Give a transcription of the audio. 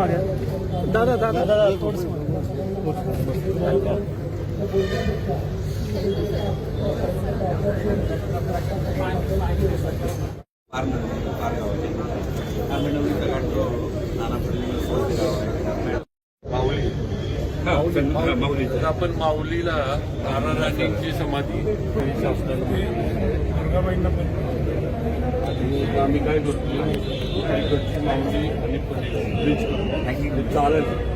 आहे माऊली हा, तर माऊली. तर आपण माऊलीला ताराराणीची समाधी. ही शासनाने दुर्गाबाईंना पण. आणि आम्ही काय करतो? माऊली आणि चालेल.